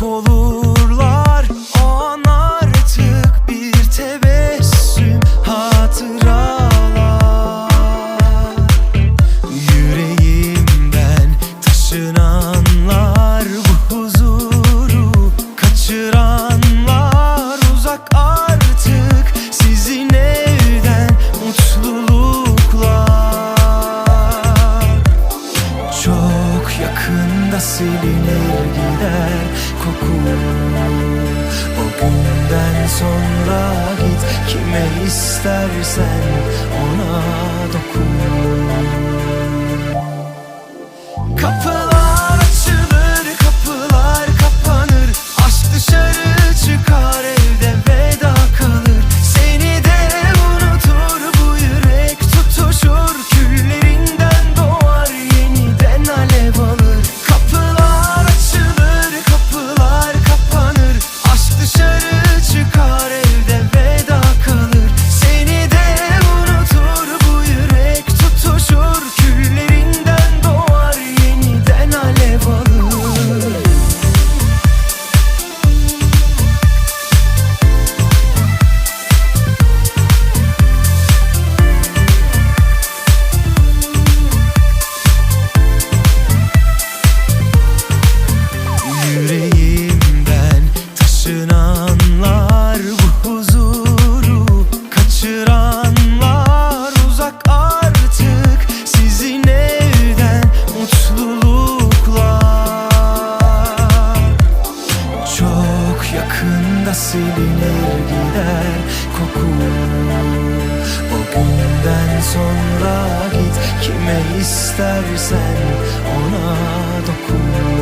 yok an artık bir tebessüm hatıralar. Yüreğimden taşınanlar yakında silinir gider koku. O günden sonra git kime istersen ona dokun Kapılar yakında silinir gider koku. O günden sonra git kime istersen ona dokun